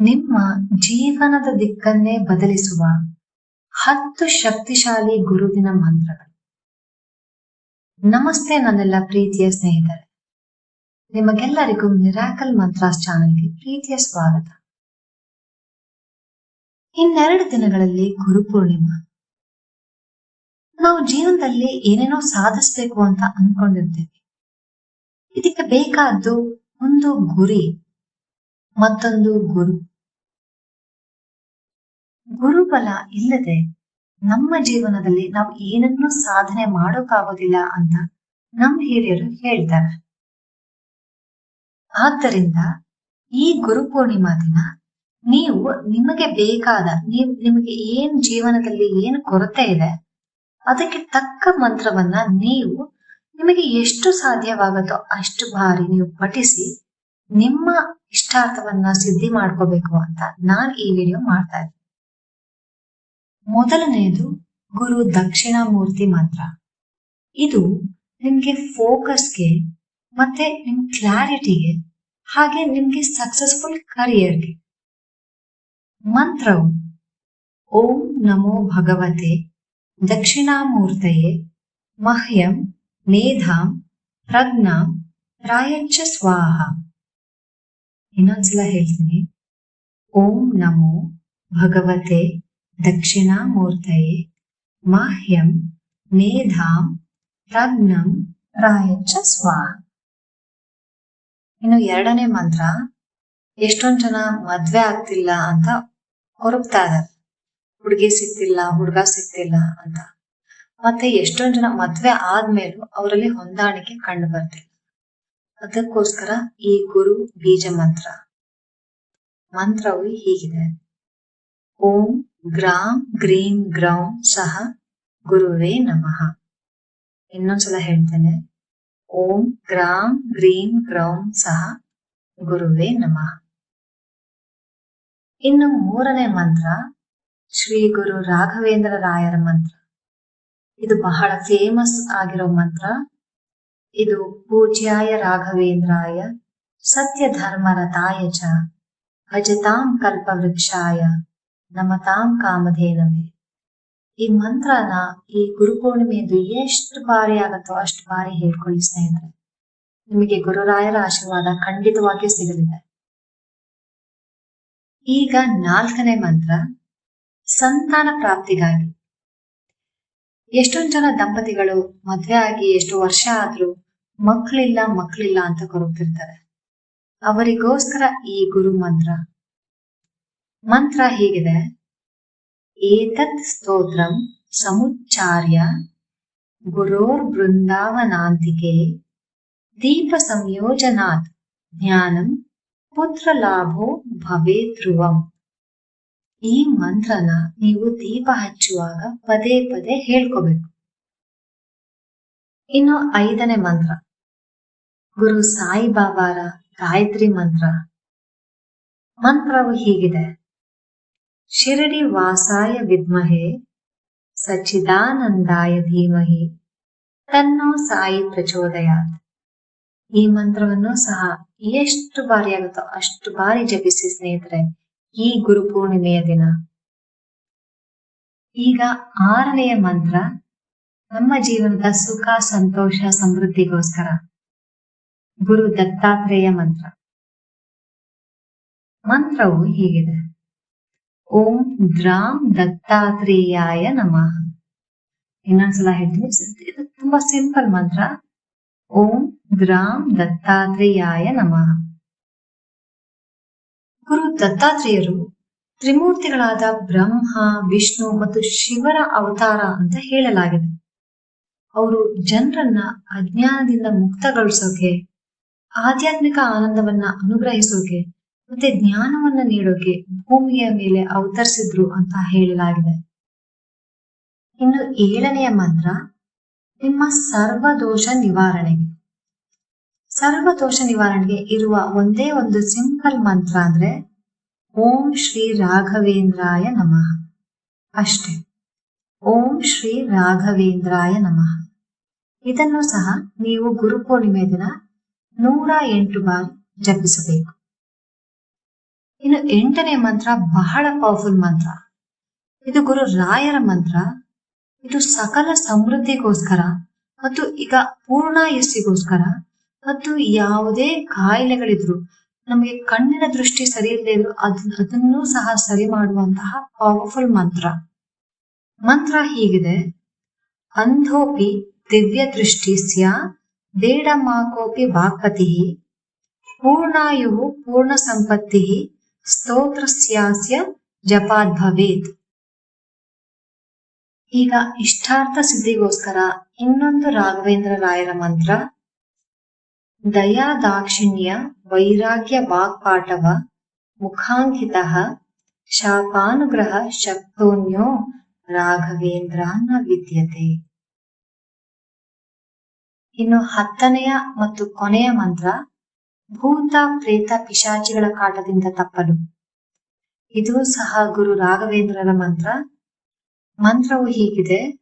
ನಿಮ್ಮ ಜೀವನದ ದಿಕ್ಕನ್ನೇ ಬದಲಿಸುವ ಹತ್ತು ಶಕ್ತಿಶಾಲಿ ಗುರುವಿನ ಮಂತ್ರಗಳು. ನಮಸ್ತೆ ನನ್ನೆಲ್ಲ ಪ್ರೀತಿಯ ಸ್ನೇಹಿತರೆ. ನಿಮಗೆಲ್ಲರಿಗೂ ಮಿರಾಕಲ್ ಮಂತ್ರಾಸ್ ಚಾನೆಲ್ಗೆ ಪ್ರೀತಿಯ ಸ್ವಾಗತ. ಇನ್ನೆರಡು ದಿನಗಳಲ್ಲಿ ಗುರುಪೂರ್ಣಿಮಾ ನಾವು ಜೀವನದಲ್ಲಿ ಏನೇನೋ ಸಾಧಿಸ್ಬೇಕು ಅಂತ ಅನ್ಕೊಂಡಿರ್ತೇವೆ. ಇದಕ್ಕೆ ಬೇಕಾದ್ದು ಒಂದು ಗುರಿ. ಮತ್ತೊಂದು ಗುರು. ಗುರುಬಲ ಇಲ್ಲದೆ ನಮ್ಮ ಜೀವನದಲ್ಲಿ ನಾವು ಏನನ್ನೂ ಸಾಧನೆ ಮಾಡೋಕ್ಕಾಗೋದಿಲ್ಲ ಅಂತ ನಮ್ಮ ಹಿರಿಯರು ಹೇಳ್ತಾರೆ. ಆದ್ದರಿಂದ ಈ ಗುರುಪೂರ್ಣಿಮಾ ದಿನ ನೀವು ನಿಮಗೆ ಬೇಕಾದ ನೀವು ನಿಮಗೆ ಏನ್ ಜೀವನದಲ್ಲಿ ಏನು ಕೊರತೆ ಇದೆ ಅದಕ್ಕೆ ತಕ್ಕ ಮಂತ್ರವನ್ನ ನೀವು ನಿಮಗೆ ಎಷ್ಟು ಸಾಧ್ಯವಾಗುತ್ತೋ ಅಷ್ಟು ಬಾರಿ ನೀವು ಪಠಿಸಿ ನಿಮ್ಮ ಇಷ್ಟಾರ್ಥವನ್ನ ಸಿದ್ಧಿ ಮಾಡ್ಕೋಬೇಕು ಅಂತ ನಾನ್ ಈ ವಿಡಿಯೋ ಮಾಡ್ತಾ ಇದ್ದೀನಿ. ಮೊದಲನೆಯದು ಗುರು ದಕ್ಷಿಣಾಮೂರ್ತಿ ಮಂತ್ರ. ಇದು ನಿಮ್ಗೆ ಫೋಕಸ್ಗೆ ಮತ್ತೆ ನಿಮ್ ಕ್ಲಾರಿಟಿಗೆ ಹಾಗೆ ನಿಮ್ಗೆ ಸಕ್ಸಸ್ಫುಲ್ ಕರಿಯರ್ಗೆ ಮಂತ್ರವು, ಓಂ ನಮೋ ಭಗವತೆ ದಕ್ಷಿಣಾಮೂರ್ತಯೇ ಮಹ್ಯಂ ಮೇಧಾಂ ಪ್ರಜ್ಞಾಂ ಪ್ರಾಯಚ್ಚ ಸ್ವಾಹ. ಇನ್ನೊಂದ್ಸಲ ಹೇಳ್ತೀನಿ. ಓಂ ನಮೋ ಭಗವತೆ ದಕ್ಷಿಣಾಮೂರ್ತಯೇ. ಮಾಹ್ಯಂ ಮೇಧಾಂ ಪ್ರಜ್ಞಂ ರಾಯಚ ಸ್ವಾಹ. ಇನ್ನು ಎರಡನೇ ಮಂತ್ರ, ಎಷ್ಟೊಂದ್ ಜನ ಮದ್ವೆ ಆಗ್ತಿಲ್ಲ ಅಂತ ಹೊರಗ್ತಾ ಇದಾರೆ. ಹುಡುಗಿ ಸಿಗ್ತಿಲ್ಲ, ಹುಡುಗ ಸಿಗ್ತಿಲ್ಲ ಅಂತ. ಮತ್ತೆ ಎಷ್ಟೊಂದ್ ಜನ ಮದ್ವೆ ಆದ್ಮೇಲೂ ಅವರಲ್ಲಿ ಹೊಂದಾಣಿಕೆ ಕಂಡು ಬರ್ತಿಲ್ಲ. ಅದಕ್ಕೋಸ್ಕರ ಈ ಗುರು ಬೀಜ ಮಂತ್ರ ಮಂತ್ರವು ಹೀಗಿದೆ. ಓಂ ಗ್ರಾಂ ಗ್ರೀಂ ಗ್ರೌಂ ಸಹ ಗುರುವೇ ನಮಃ. ಇನ್ನೊಂದ್ಸಲ ಹೇಳ್ತೇನೆ. ಓಂ ಗ್ರಾಂ ಗ್ರೀಂ ಗ್ರೌಂ ಸಹ ಗುರುವೇ ನಮಃ. ಇನ್ನು ಮೂರನೇ ಮಂತ್ರ, ಶ್ರೀ ಗುರು ರಾಘವೇಂದ್ರ ರಾಯರ ಮಂತ್ರ. ಇದು ಬಹಳ ಫೇಮಸ್ ಆಗಿರೋ ಮಂತ್ರ. ಇದು ಪೂಜ್ಯಾಯ ರಾಘವೇಂದ್ರಾಯ ಸತ್ಯ ಧರ್ಮರತಾಯ ಚ, ಭಜತಾಂ ಕಲ್ಪವೃಕ್ಷಾಯ, ನಮತಾಂ ಕಾಮಧೇನವೇ ಈ ಮಂತ್ರನ ಈ ಗುರುಪೂರ್ಣಿಮೆಯದು ಎಷ್ಟು ಬಾರಿ ಆಗತ್ತೋ ಅಷ್ಟು ಬಾರಿ ಹೇಳ್ಕೊಳ್ಳಿ ಸ್ನೇಹಿತರೆ. ನಿಮಗೆ ಗುರುರಾಯರ ಆಶೀರ್ವಾದ ಖಂಡಿತವಾಗಿಯೂ ಸಿಗಲಿದೆ. ಈಗ ನಾಲ್ಕನೇ ಮಂತ್ರ, ಸಂತಾನ ಪ್ರಾಪ್ತಿಗಾಗಿ. ಎಷ್ಟೊಂದ್ ಜನ ದಂಪತಿಗಳು ಮದ್ವೆ ಆಗಿ ಎಷ್ಟು ವರ್ಷ ಆದ್ರೂ ಮಕ್ಳಿಲ್ಲ ಮಕ್ಕಳಿಲ್ಲ ಅಂತ ಕೊರಗ್ತಿರ್ತಾರೆ. ಅವರಿಗೋಸ್ಕರ ಈ ಗುರು ಮಂತ್ರ. ಮಂತ್ರ ಹೀಗಿದೆ. ಏತತ್ ಸ್ತೋತ್ರಂ ಸಮುಚ್ಚಾರ್ಯ ಗುರೋರ್ ಬೃಂದಾವನಾಂತಿಕೆ ದೀಪ ಸಂಯೋಜನಾತ್ ಜ್ಞಾನಂ ಪುತ್ರ ಲಾಭೋ ಭವೇ ಧ್ರುವಂ. ಈ ಮಂತ್ರನ ನೀವು ದೀಪ ಹಚ್ಚುವಾಗ ಪದೇ ಪದೇ ಹೇಳ್ಕೋಬೇಕು. ಇನ್ನು ಐದನೇ ಮಂತ್ರ. ಗುರು ಸಾಯಿಬಾಬಾರ ಗಾಯತ್ರಿ ಮಂತ್ರ. ಮಂತ್ರವು ಹೀಗಿದೆ. ಶಿರಡಿ ವಾಸಾಯ ವಿದ್ಮಹೆ, ಸಚ್ಚಿದಾನಂದಾಯ ಧೀಮಹಿ, ತನ್ನೋ ಸಾಯಿ ಪ್ರಚೋದಯಾತ್. ಈ ಮಂತ್ರವನ್ನು ಸಹ ಎಷ್ಟು ಬಾರಿ ಆಗುತ್ತೋ ಅಷ್ಟು ಬಾರಿ ಜಪಿಸಿ ಸ್ನೇಹಿತರೆ, ಈ ಗುರು ಪೂರ್ಣಿಮೆಯ ದಿನ. ಈಗ ಆರನೆಯ ಮಂತ್ರ, ನಮ್ಮ ಜೀವನದ ಸುಖ, ಸಂತೋಷ, ಸಮೃದ್ಧಿಗೋಸ್ಕರ. ಗುರು ದತ್ತಾತ್ರೇಯ ಮಂತ್ರ. ಮಂತ್ರವು ಹೀಗಿದೆ. ಓಂ ದ್ರಾಂ ದತ್ತಾತ್ರೇಯಾಯ ನಮಃ. ಇನ್ನೊಂದ್ಸಲ ಹೇಳ್ತೀನಿ, ಇದು ತುಂಬಾ ಸಿಂಪಲ್ ಮಂತ್ರ. ಓಂ ದ್ರಾಂ ದತ್ತಾತ್ರೇಯಾಯ ನಮಃ. ಗುರು ದತ್ತಾತ್ರೇಯರು ತ್ರಿಮೂರ್ತಿಗಳಾದ ಬ್ರಹ್ಮ, ವಿಷ್ಣು ಮತ್ತು ಶಿವರ ಅವತಾರ ಅಂತ ಹೇಳಲಾಗಿದೆ. ಅವರು ಜನರನ್ನ ಅಜ್ಞಾನದಿಂದ ಮುಕ್ತಗೊಳಿಸೋಕೆ ಆಧ್ಯಾತ್ಮಿಕ ಆನಂದವನ್ನ ಅನುಗ್ರಹಿಸೋಕೆ ಮತ್ತೆ ಜ್ಞಾನವನ್ನ ನೀಡೋಕೆ ಭೂಮಿಯ ಮೇಲೆ ಅವತರಿಸಿದ್ರು ಅಂತ ಹೇಳಲಾಗಿದೆ. ಇನ್ನು ಏಳನೆಯ ಮಂತ್ರ, ನಿಮ್ಮ ಸರ್ವದೋಷ ನಿವಾರಣೆಗೆ. ಸರ್ವದೋಷ ನಿವಾರಣೆಗೆ ಇರುವ ಒಂದೇ ಒಂದು ಸಿಂಪಲ್ ಮಂತ್ರ ಅಂದ್ರೆ, ಓಂ ಶ್ರೀ ರಾಘವೇಂದ್ರಾಯ ನಮಃ. ಅಷ್ಟೇ. ಓಂ ಶ್ರೀ ರಾಘವೇಂದ್ರಾಯ ನಮಃ. ಇದನ್ನು ಸಹ ನೀವು ಗುರುಪೂರ್ಣಿಮೆ ದಿನ ನೂರ ಎಂಟು ಬಾರಿ ಜಪಿಸಬೇಕು. ಇನ್ನು ಎಂಟನೇ ಮಂತ್ರ ಬಹಳ ಪವರ್ಫುಲ್ ಮಂತ್ರ. ಇದು ಗುರು ರಾಯರ ಮಂತ್ರ. ಇದು ಸಕಲ ಸಮೃದ್ಧಿಗೋಸ್ಕರ ಮತ್ತು ಈಗ ಪೂರ್ಣ ಯಶಸ್ಸಿಗೋಸ್ಕರ ಮತ್ತು ಯಾವುದೇ ಕಾಯಿಲೆಗಳಿದ್ರು ನಮಗೆ ಕಣ್ಣಿನ ದೃಷ್ಟಿ ಸರಿ ಇಲ್ಲದೆ ಇದ್ರು ಅದ್, ಅದನ್ನೂ ಸಹ ಸರಿ ಮಾಡುವಂತಹ ಪವರ್ಫುಲ್ ಮಂತ್ರ. ಮಂತ್ರ ಹೀಗಿದೆ. ಅಂಧೋಪಿ ದಿವ್ಯ ದೃಷ್ಟಿಸ್ಯ ದೇಡಮಾಕೋಪಿ ವಾಕ್ಪತಿ ಪೂರ್ಣಾಯು ಪೂರ್ಣ ಸಂಪತ್ತಿ ಸ್ತೋತ್ರಸ್ಯಾಸ್ಯ ಜಪಾದ್ ಭವೇತ್. ಈಗ ಇಷ್ಟಾರ್ಥ ಸಿದ್ಧಿಗೋಸ್ಕರ ಇನ್ನೊಂದು ರಾಘವೇಂದ್ರ ರಾಯರ ಮಂತ್ರ ದಯಾ ದಾಕ್ಷಿಣ್ಯ ವೈರಾಗ್ಯ ವಾಕ್ಪಾಟವ ಮುಖಾಂಕಿತ ಶಾಪಾನುಗ್ರಹ ಶಕ್ತೋನ್ಯೋ ರಾಘವೇಂದ್ರ ನ ವಿದ್ಯತೆ. ಇನ್ನು ಹತ್ತನೆಯ ಮತ್ತು ಕೊನೆಯ ಮಂತ್ರ, ಭೂತ, ಪ್ರೇತ, ಪಿಶಾಚಿಗಳ ಕಾಟದಿಂದ ತಪ್ಪಲು. ಇದು ಸಹ ಗುರು ರಾಘವೇಂದ್ರರ ಮಂತ್ರ. ಮಂತ್ರವು ಹೀಗಿದೆ,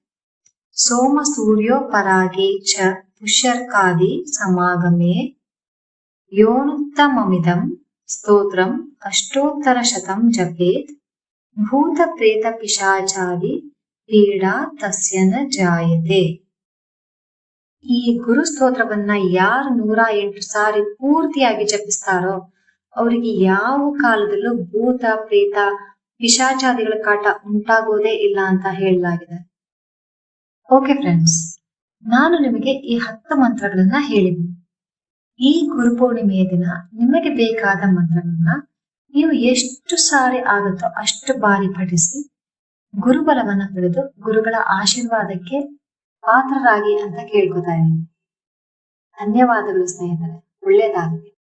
ಸೋಮ ಸೂರ್ಯೋಪರಾಗಿ ಚ ಪುಷ್ಯರ್ಕಾದಿ ಸಮಾಗಮೇ. ಯೋನುತ್ತಮಮಿದಂ ಸ್ತೋತ್ರಂ ಅಷ್ಟೋತ್ತರ ಶತಂ ಜಪೇತ್. ಭೂತ, ಪ್ರೇತ, ಪಿಶಾಚಾದಿ ಪೀಡಾ ತಸ್ಯನ ಜಾಯತೆ. ಈ ಗುರು ಸ್ತೋತ್ರವನ್ನ ಯಾರು ನೂರ ಎಂಟು ಸಾರಿ ಪೂರ್ತಿಯಾಗಿ ಜಪಿಸ್ತಾರೋ, ಅವರಿಗೆ ಯಾವ ಕಾಲದಲ್ಲೂ ಭೂತ, ಪ್ರೇತ, ಪಿಶಾಚಾದಿಗಳ ಕಾಟ ಉಂಟಾಗೋದೇ ಇಲ್ಲ ಅಂತ ಹೇಳಲಾಗಿದೆ. ಓಕೆ ಫ್ರೆಂಡ್ಸ್ ನಾನು ನಿಮಗೆ ಈ ಹತ್ತು ಮಂತ್ರಗಳನ್ನ ಹೇಳಿದೆ ಈ ಗುರುಪೂರ್ಣಿಮೆಯ ದಿನ ನಿಮಗೆ ಬೇಕಾದ ಮಂತ್ರಗಳನ್ನ ನೀವು ಎಷ್ಟು ಸಾರಿ ಆಗುತ್ತೋ ಅಷ್ಟು ಬಾರಿ ಪಠಿಸಿ, ಗುರುಬಲವನ್ನ ಪಡೆದು ಗುರುಗಳ ಆಶೀರ್ವಾದಕ್ಕೆ ಪಾತ್ರರಾಗಿ ಅಂತ ಕೇಳ್ಕೊತಾ ಇದ್ದೀನಿ. ಧನ್ಯವಾದಗಳು ಸ್ನೇಹಿತರೆ. ಒಳ್ಳೇದಾಗಲಿ.